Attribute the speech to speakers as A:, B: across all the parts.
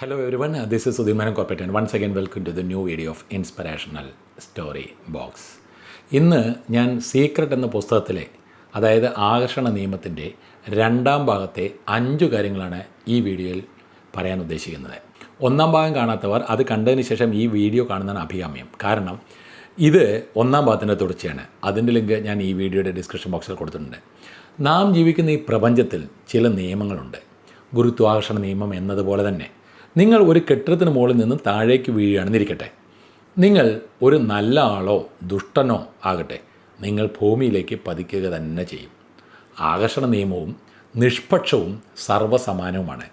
A: Hello everyone this is Sudhimanan corporate and once again welcome to the new video of inspirational story box ഇന്ന് ഞാൻ secret എന്ന പുസ്തകത്തിലെ അതായത് ആകർഷണ നിയമത്തിന്റെ രണ്ടാം ഭാഗത്തെ അഞ്ച് കാര്യങ്ങളാണ് ഈ വീഡിയോയിൽ പറയാൻ ഉദ്ദേശിക്കുന്നത്. ഒന്നാം ഭാഗം കാണാത്തവർ അത് കണ്ടതിന് ശേഷം ഈ വീഡിയോ കാണുന്നതാണ് അഭികാമ്യം. കാരണം ഇത് ഒന്നാം ഭാഗത്തിന്റെ തുടർച്ചയാണ്. അതിന്റെ ലിങ്ക് ഞാൻ ഈ വീഡിയോയുടെ ഡിസ്ക്രിപ്ഷൻ ബോക്സിൽ കൊടുത്തിട്ടുണ്ട്. നാം ജീവിക്കുന്ന ഈ പ്രപഞ്ചത്തിൽ ചില നിയമങ്ങളുണ്ട്. ഗുരുത്വാകർഷണ നിയമം എന്നതുപോലെ തന്നെ. നിങ്ങൾ ഒരു കെട്ടിടത്തിന് മുകളിൽ നിന്ന് താഴേക്ക് വീഴുകയാണെന്നിരിക്കട്ടെ നിങ്ങൾ ഒരു നല്ല ആളോ ദുഷ്ടനോ ആകട്ടെ. നിങ്ങൾ ഭൂമിയിലേക്ക് പതിക്കുക തന്നെ ചെയ്യും. ആകർഷണ നിയമവും നിഷ്പക്ഷവും സർവസമാനവുമാണ്.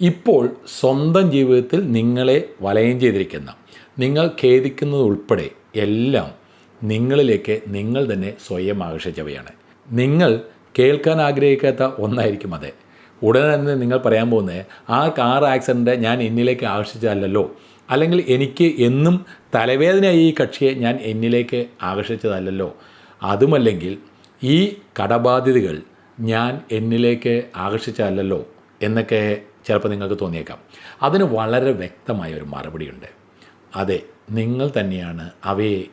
A: ഇപ്പോൾ സ്വന്തം ജീവിതത്തിൽ നിങ്ങളെ വലയം ചെയ്തിരിക്കുന്ന നിങ്ങൾ ഖേദിക്കുന്നതുൾപ്പെടെ എല്ലാം നിങ്ങളിലേക്ക് നിങ്ങൾ തന്നെ സ്വയം ആകർഷിച്ചവയാണ്. നിങ്ങൾ കേൾക്കാൻ ആഗ്രഹിക്കാത്ത ഒന്നായിരിക്കും അതെ. ഉടനെ തന്നെ നിങ്ങൾ പറയാൻ പോകുന്നത് ആ കാർ ആക്സിഡന്റ് ഞാൻ എന്നിലേക്ക് ആകർഷിച്ചതല്ലോ അല്ലെങ്കിൽ എനിക്ക് എന്നും തലവേദനയായി ഈ കക്ഷിയെ ഞാൻ എന്നിലേക്ക് ആകർഷിച്ചതല്ലോ അതുമല്ലെങ്കിൽ ഈ കടബാധ്യതകൾ ഞാൻ എന്നിലേക്ക് ആകർഷിച്ചതല്ലോ എന്നൊക്കെ ചിലപ്പോൾ നിങ്ങൾക്ക് തോന്നിയേക്കാം. അതിന് വളരെ വ്യക്തമായ ഒരു മറുപടിയുണ്ട്. അതെ നിങ്ങൾ തന്നെയാണ് അവയെ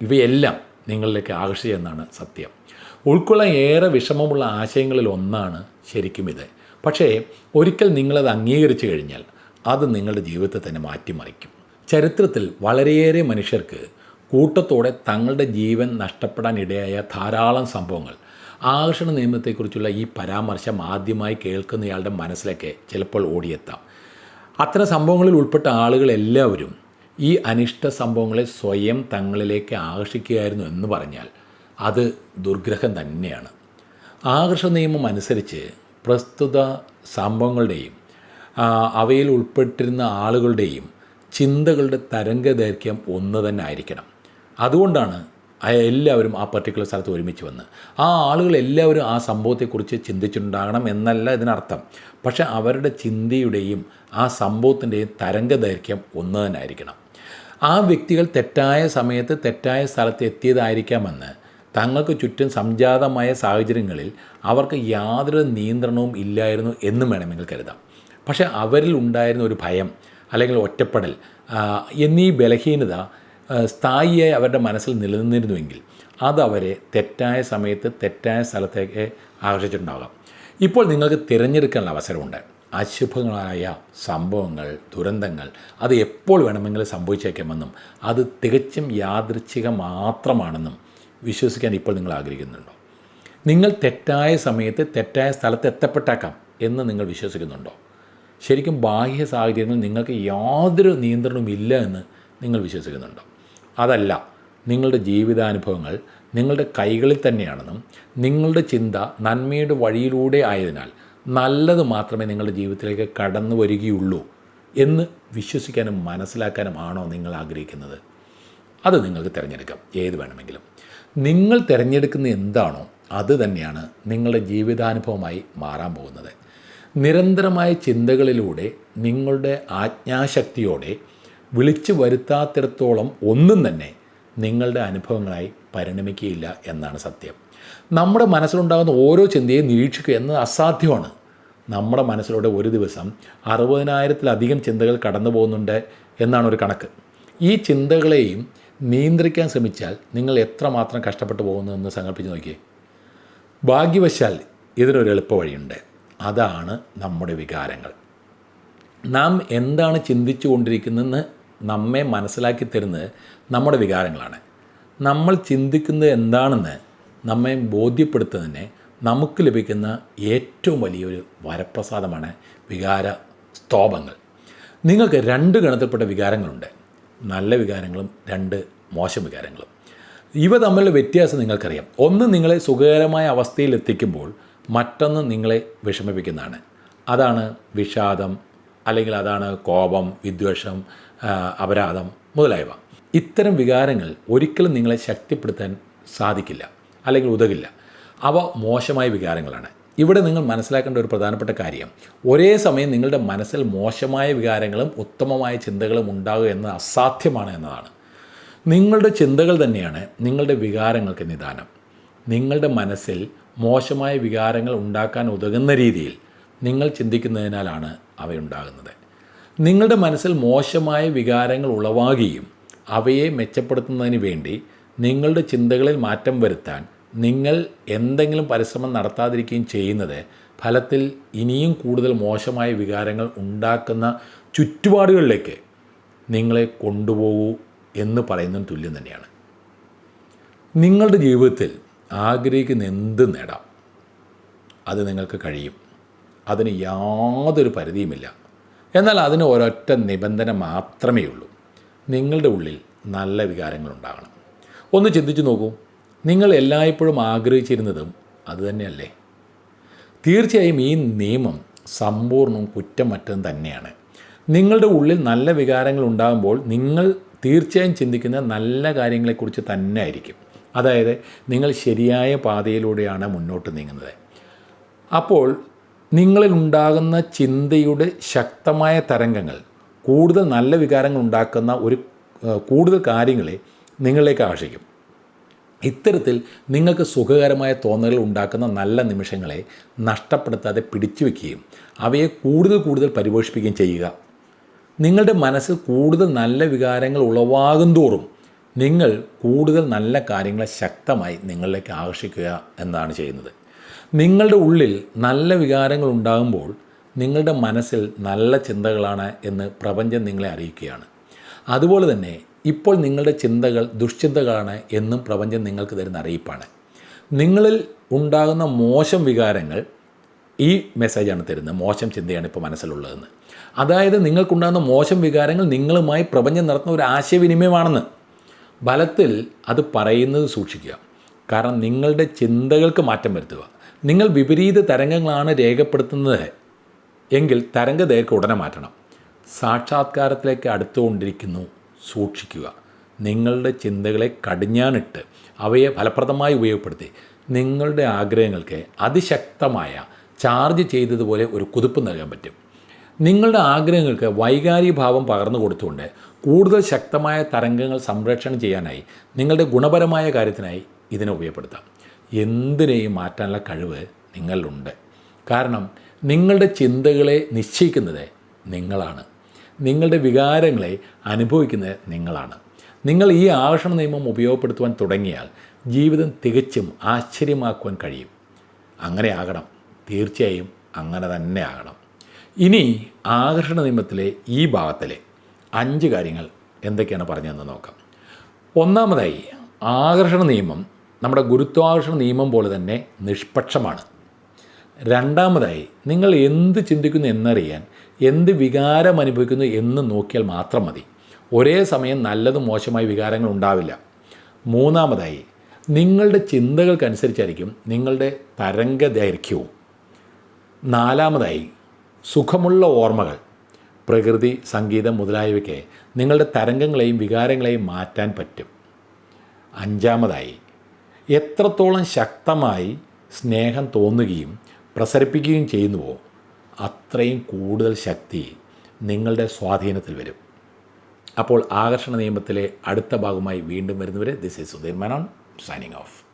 A: ഇവയെല്ലാം നിങ്ങളിലേക്ക് ആകർഷിച്ചതെന്നാണ് സത്യം. ഉൾക്കൊള്ളാൻ ഏറെ വിഷമമുള്ള ആശയങ്ങളിൽ ഒന്നാണ് ശരിക്കും ഇത് പക്ഷേ ഒരിക്കൽ നിങ്ങളത് അംഗീകരിച്ചു കഴിഞ്ഞാൽ അത് നിങ്ങളുടെ ജീവിതത്തെ തന്നെ മാറ്റിമറിക്കും. ചരിത്രത്തിൽ വളരെയേറെ മനുഷ്യർക്ക് കൂട്ടത്തോടെ തങ്ങളുടെ ജീവൻ നഷ്ടപ്പെടാൻ ഇടയായ ധാരാളം സംഭവങ്ങൾ ആകർഷണ നിയമത്തെക്കുറിച്ചുള്ള ഈ പരാമർശം ആദ്യമായി കേൾക്കുന്നയാളുടെ മനസ്സിലൊക്കെ ചിലപ്പോൾ ഓടിയെത്താം. അത്തരം സംഭവങ്ങളിൽ ഉൾപ്പെട്ട ആളുകളെല്ലാവരും ഈ അനിഷ്ട സംഭവങ്ങളെ സ്വയം തങ്ങളിലേക്ക് ആകർഷിക്കുകയായിരുന്നു എന്ന് പറഞ്ഞാൽ അത് ദുർഗ്രഹം തന്നെയാണ്. ആകർഷണ നിയമം അനുസരിച്ച് പ്രസ്തുത സംഭവങ്ങളുടെയും അവയിൽ ഉൾപ്പെട്ടിരുന്ന ആളുകളുടെയും ചിന്തകളുടെ തരംഗദൈർഘ്യം ഒന്ന് തന്നെ ആയിരിക്കണം. അതുകൊണ്ടാണ് എല്ലാവരും ആ പർട്ടിക്കുലർ സ്ഥലത്ത് ഒരുമിച്ച് വന്ന്. ആ ആളുകൾ എല്ലാവരും ആ സംഭവത്തെക്കുറിച്ച് ചിന്തിച്ചിട്ടുണ്ടാകണം എന്നല്ല ഇതിനർത്ഥം. പക്ഷെ അവരുടെ ചിന്തയുടെയും ആ സംഭവത്തിന്റെയും തരംഗദൈർഘ്യം ഒന്ന് തന്നെ ആയിരിക്കണം. ആ വ്യക്തികൾ തെറ്റായ സമയത്ത് തെറ്റായ സ്ഥലത്ത് എത്തിയതായിരിക്കാമെന്ന് തങ്ങൾക്ക് ചുറ്റും സംജാതമായ സാഹചര്യങ്ങളിൽ അവർക്ക് യാതൊരു നിയന്ത്രണവും ഇല്ലായിരുന്നു എന്നും വേണമെങ്കിൽ കരുതാം. പക്ഷെ അവരിൽ ഉണ്ടായിരുന്ന ഒരു ഭയം അല്ലെങ്കിൽ ഒറ്റപ്പെടൽ എന്നീ ബലഹീനത സ്ഥായിയായി അവരുടെ മനസ്സിൽ നിലനിന്നിരുന്നുവെങ്കിൽ അത് അവരെ തെറ്റായ സമയത്ത് തെറ്റായ സ്ഥലത്തേക്ക് ആകർഷിച്ചിട്ടുണ്ടാകാം. ഇപ്പോൾ നിങ്ങൾക്ക് തിരഞ്ഞെടുക്കാനുള്ള അവസരമുണ്ട്. അശുഭങ്ങളായ സംഭവങ്ങൾ ദുരന്തങ്ങൾ അത് എപ്പോൾ വേണമെങ്കിലും സംഭവിച്ചേക്കാമെന്നും അത് തികച്ചും യാദൃച്ഛിക മാത്രമാണെന്നും വിശ്വസിക്കാൻ ഇപ്പോൾ നിങ്ങൾ ആഗ്രഹിക്കുന്നുണ്ടോ? നിങ്ങൾ തെറ്റായ സമയത്ത് തെറ്റായ സ്ഥലത്ത് എത്തപ്പെട്ടേക്കാം എന്ന് നിങ്ങൾ വിശ്വസിക്കുന്നുണ്ടോ? ശരിക്കും ബാഹ്യ സാഹചര്യങ്ങളിൽ നിങ്ങൾക്ക് യാതൊരു നിയന്ത്രണവും ഇല്ല എന്ന് നിങ്ങൾ വിശ്വസിക്കുന്നുണ്ടോ? അതല്ല നിങ്ങളുടെ ജീവിതാനുഭവങ്ങൾ നിങ്ങളുടെ കൈകളിൽ തന്നെയാണെന്നും നിങ്ങളുടെ ചിന്ത നന്മയുടെ വഴിയിലൂടെ ആയതിനാൽ നല്ലത് മാത്രമേ നിങ്ങളുടെ ജീവിതത്തിലേക്ക് കടന്നു വരികയുള്ളൂ എന്ന് വിശ്വസിക്കാനും മനസ്സിലാക്കാനും ആണോ നിങ്ങൾ ആഗ്രഹിക്കുന്നത്? അത് നിങ്ങൾക്ക് തിരഞ്ഞെടുക്കാം. ഏത് വേണമെങ്കിലും. നിങ്ങൾ തിരഞ്ഞെടുക്കുന്ന എന്താണോ അത് തന്നെയാണ് നിങ്ങളുടെ ജീവിതാനുഭവമായി മാറാൻ പോകുന്നത്. നിരന്തരമായ ചിന്തകളിലൂടെ നിങ്ങളുടെ ആജ്ഞാശക്തിയോടെ വിളിച്ചു വരുത്താത്തിടത്തോളം ഒന്നും തന്നെ നിങ്ങളുടെ അനുഭവങ്ങളായി പരിണമിക്കുകയില്ല എന്നാണ് സത്യം. നമ്മുടെ മനസ്സിലുണ്ടാകുന്ന ഓരോ ചിന്തയും നിരീക്ഷിക്കുക എന്നത് അസാധ്യമാണ്. നമ്മുടെ മനസ്സിലൂടെ ഒരു ദിവസം അറുപതിനായിരത്തിലധികം ചിന്തകൾ കടന്നു പോകുന്നുണ്ട് എന്നാണ് ഒരു കണക്ക്. ഈ ചിന്തകളെയും നിയന്ത്രിക്കാൻ ശ്രമിച്ചാൽ നിങ്ങൾ എത്രമാത്രം കഷ്ടപ്പെട്ടു പോകുന്നു എന്ന് സങ്കല്പിച്ച് നോക്കിയേ. ഭാഗ്യവശാൽ ഇതിനൊരു എളുപ്പ വഴിയുണ്ട്. അതാണ് നമ്മുടെ വികാരങ്ങൾ. നാം എന്താണ് ചിന്തിച്ചു കൊണ്ടിരിക്കുന്നതെന്ന് നമ്മെ മനസ്സിലാക്കി തരുന്നത് നമ്മുടെ വികാരങ്ങളാണ്. നമ്മൾ ചിന്തിക്കുന്നത് എന്താണെന്ന് നമ്മെ ബോധ്യപ്പെടുത്തുന്നതിന് നമുക്ക് ലഭിക്കുന്ന ഏറ്റവും വലിയൊരു വരപ്രസാദമാണ് വികാര സ്തോഭങ്ങൾ നിങ്ങൾക്ക് രണ്ട് ഗണത്തിൽപ്പെട്ട വികാരങ്ങളുണ്ട്. നല്ല വികാരങ്ങളും രണ്ട് മോശം വികാരങ്ങളും. ഇവ തമ്മിലുള്ള വ്യത്യാസം നിങ്ങൾക്കറിയാം. ഒന്ന് നിങ്ങളെ സുഖകരമായ അവസ്ഥയിൽ എത്തിക്കുമ്പോൾ മറ്റൊന്ന് നിങ്ങളെ വിഷമിപ്പിക്കുന്നതാണ്. അതാണ് വിഷാദം അല്ലെങ്കിൽ അതാണ് കോപം വിദ്വേഷം അപരാധം മുതലായവ. ഇത്തരം വികാരങ്ങൾ ഒരിക്കലും നിങ്ങളെ ശക്തിപ്പെടുത്താൻ സാധിക്കില്ല അല്ലെങ്കിൽ ഉതകില്ല. അവ മോശമായ വികാരങ്ങളാണ്. ഇവിടെ നിങ്ങൾ മനസ്സിലാക്കേണ്ട ഒരു പ്രധാനപ്പെട്ട കാര്യം. ഒരേ സമയം നിങ്ങളുടെ മനസ്സിൽ മോശമായ വികാരങ്ങളും ഉത്തമമായ ചിന്തകളും ഉണ്ടാകുക എന്നത് അസാധ്യമാണ് എന്നതാണ്. നിങ്ങളുടെ ചിന്തകൾ തന്നെയാണ് നിങ്ങളുടെ വികാരങ്ങൾക്ക് നിദാനം. നിങ്ങളുടെ മനസ്സിൽ മോശമായ വികാരങ്ങൾ ഉണ്ടാക്കാൻ ഉതകുന്ന രീതിയിൽ നിങ്ങൾ ചിന്തിക്കുന്നതിനാലാണ് അവയുണ്ടാകുന്നത്. നിങ്ങളുടെ മനസ്സിൽ മോശമായ വികാരങ്ങൾ ഉളവാകുകയും അവയെ മെച്ചപ്പെടുത്തുന്നതിന് വേണ്ടി നിങ്ങളുടെ ചിന്തകളിൽ മാറ്റം വരുത്താൻ നിങ്ങൾ എന്തെങ്കിലും പരിശ്രമം നടത്താതിരിക്കുകയും ചെയ്യുന്നത് ഫലത്തിൽ ഇനിയും കൂടുതൽ മോശമായ വികാരങ്ങൾ ഉണ്ടാക്കുന്ന ചുറ്റുപാടുകളിലേക്ക് നിങ്ങളെ കൊണ്ടുപോകൂ എന്ന് പറയുന്നതിന് തുല്യം തന്നെയാണ്. നിങ്ങളുടെ ജീവിതത്തിൽ ആഗ്രഹിക്കുന്ന എന്ത് നേടാം? അത് നിങ്ങൾക്ക് കഴിയും. അതിന് യാതൊരു പരിധിയുമില്ല. എന്നാൽ അതിന് ഒരൊറ്റ നിബന്ധന മാത്രമേ ഉള്ളൂ നിങ്ങളുടെ ഉള്ളിൽ നല്ല വികാരങ്ങൾ ഉണ്ടാകണം. ഒന്ന് ചിന്തിച്ചു നോക്കൂ. നിങ്ങൾ എല്ലായ്പ്പോഴും ആഗ്രഹിച്ചിരുന്നതും അതുതന്നെയല്ലേ തീർച്ചയായും ഈ നിയമം സമ്പൂർണവും കുറ്റമറ്റതും തന്നെയാണ്. നിങ്ങളുടെ ഉള്ളിൽ നല്ല വികാരങ്ങൾ ഉണ്ടാകുമ്പോൾ നിങ്ങൾ തീർച്ചയായും ചിന്തിക്കുന്ന നല്ല കാര്യങ്ങളെക്കുറിച്ച് തന്നെ ആയിരിക്കും. അതായത് നിങ്ങൾ ശരിയായ പാതയിലൂടെയാണ് മുന്നോട്ട് നീങ്ങുന്നത്. അപ്പോൾ നിങ്ങളിൽ ഉണ്ടാകുന്ന ചിന്തയുടെ ശക്തമായ തരംഗങ്ങൾ കൂടുതൽ നല്ല വികാരങ്ങൾ ഉണ്ടാക്കുന്ന ഒരു കൂടുതൽ കാര്യങ്ങളെ നിങ്ങളിലേക്ക് ആകർഷിക്കും. ഇത്തരത്തിൽ നിങ്ങൾക്ക് സുഖകരമായ തോന്നലുകൾ ഉണ്ടാക്കുന്ന നല്ല നിമിഷങ്ങളെ നഷ്ടപ്പെടുത്താതെ പിടിച്ചു വയ്ക്കുകയും അവയെ കൂടുതൽ കൂടുതൽ പരിപോഷിപ്പിക്കുകയും ചെയ്യുക. നിങ്ങളുടെ മനസ്സിൽ കൂടുതൽ നല്ല വികാരങ്ങൾ ഉളവാകും തോറും നിങ്ങൾ കൂടുതൽ നല്ല കാര്യങ്ങളെ ശക്തമായി നിങ്ങളിലേക്ക് ആകർഷിക്കുക എന്നാണ് ചെയ്യുന്നത്. നിങ്ങളുടെ ഉള്ളിൽ നല്ല വികാരങ്ങൾ ഉണ്ടാകുമ്പോൾ നിങ്ങളുടെ മനസ്സിൽ നല്ല ചിന്തകളാണ് എന്ന് പ്രപഞ്ചം നിങ്ങളെ അറിയിക്കുകയാണ്. അതുപോലെ തന്നെ ഇപ്പോൾ നിങ്ങളുടെ ചിന്തകൾ ദുഷ്ചിന്തകളാണ് എന്നും പ്രപഞ്ചം നിങ്ങൾക്ക് തരുന്ന അറിയിപ്പാണ്. നിങ്ങളിൽ ഉണ്ടാകുന്ന മോശം വികാരങ്ങൾ ഈ മെസ്സേജാണ് തരുന്നത്. മോശം ചിന്തയാണ് ഇപ്പോൾ മനസ്സിലുള്ളതെന്ന്. അതായത് നിങ്ങൾക്കുണ്ടാകുന്ന മോശം വികാരങ്ങൾ നിങ്ങളുമായി പ്രപഞ്ചം നടത്തുന്ന ഒരു ആശയവിനിമയമാണെന്ന്. ബലത്തിൽ അത് പറയുന്നത് സൂക്ഷിക്കുക. കാരണം നിങ്ങളുടെ ചിന്തകൾക്ക് മാറ്റം വരുത്തുക. നിങ്ങൾ വിപരീത തരംഗങ്ങളാണ് രേഖപ്പെടുത്തുന്നത് എങ്കിൽ തരംഗ ദൈർഘ്യം ഉടനെ മാറ്റണം. സാക്ഷാത്കാരത്തിലേക്ക് അടുത്തുകൊണ്ടിരിക്കുന്നു. സൂക്ഷിക്കുക. നിങ്ങളുടെ ചിന്തകളെ കടിഞ്ഞാണിട്ട് അവയെ ഫലപ്രദമായി ഉപയോഗപ്പെടുത്തി. നിങ്ങളുടെ ആഗ്രഹങ്ങൾക്ക് അതിശക്തമായ ചാർജ് ചെയ്തതുപോലെ ഒരു കുതിപ്പ് നൽകാൻ പറ്റും. നിങ്ങളുടെ ആഗ്രഹങ്ങൾക്ക് വൈകാരിക ഭാവം പകർന്നു കൊടുത്തുകൊണ്ട് കൂടുതൽ ശക്തമായ തരംഗങ്ങൾ സംരക്ഷണം ചെയ്യാനായി നിങ്ങളുടെ ഗുണപരമായ കാര്യത്തിനായി ഇതിനെ ഉപയോഗപ്പെടുത്താം. എന്തിനേയും മാറ്റാനുള്ള കഴിവ് നിങ്ങളിലുണ്ട്. കാരണം നിങ്ങളുടെ ചിന്തകളെ നിശ്ചയിക്കുന്നത് നിങ്ങളാണ്. നിങ്ങളുടെ വികാരങ്ങളെ അനുഭവിക്കുന്നത് നിങ്ങളാണ്. നിങ്ങൾ ഈ ആകർഷണ നിയമം ഉപയോഗപ്പെടുത്തുവാൻ തുടങ്ങിയാൽ ജീവിതം തികച്ചും ആശ്ചര്യമാക്കുവാൻ കഴിയും. അങ്ങനെ ആകണം. തീർച്ചയായും അങ്ങനെ തന്നെ ആകണം. ഇനി ആകർഷണ നിയമത്തിലെ ഈ ഭാഗത്തിലെ അഞ്ച് കാര്യങ്ങൾ എന്തൊക്കെയാണ് പറഞ്ഞതെന്ന് നോക്കാം. ഒന്നാമതായി ആകർഷണ നിയമം നമ്മുടെ ഗുരുത്വാകർഷണ നിയമം പോലെ തന്നെ നിഷ്പക്ഷമാണ്. രണ്ടാമതായി നിങ്ങൾ എന്ത് ചിന്തിക്കുന്നു എന്നറിയാൻ എന്ത് വികാരം അനുഭവിക്കുന്നു എന്ന് നോക്കിയാൽ മാത്രം മതി. ഒരേ സമയം നല്ലതും മോശമായ വികാരങ്ങൾ ഉണ്ടാവില്ല. മൂന്നാമതായി നിങ്ങളുടെ ചിന്തകൾക്കനുസരിച്ചായിരിക്കും നിങ്ങളുടെ തരംഗ ദൈർഘ്യവും നാലാമതായി സുഖമുള്ള ഓർമ്മകൾ പ്രകൃതി സംഗീതം മുതലായവയ്ക്ക് നിങ്ങളുടെ തരംഗങ്ങളെയും വികാരങ്ങളെയും മാറ്റാൻ പറ്റും. അഞ്ചാമതായി എത്രത്തോളം ശക്തമായി സ്നേഹം തോന്നുകയും പ്രസരിപ്പിക്കുകയും ചെയ്യുന്നുവോ? അത്രയും കൂടുതൽ ശക്തി നിങ്ങളുടെ സ്വാധീനത്തിൽ വരും. അപ്പോൾ ആകർഷണ നിയമത്തിലെ അടുത്ത ഭാഗമായി വീണ്ടും വരുന്നവരെ this is Sudheer Menon signing off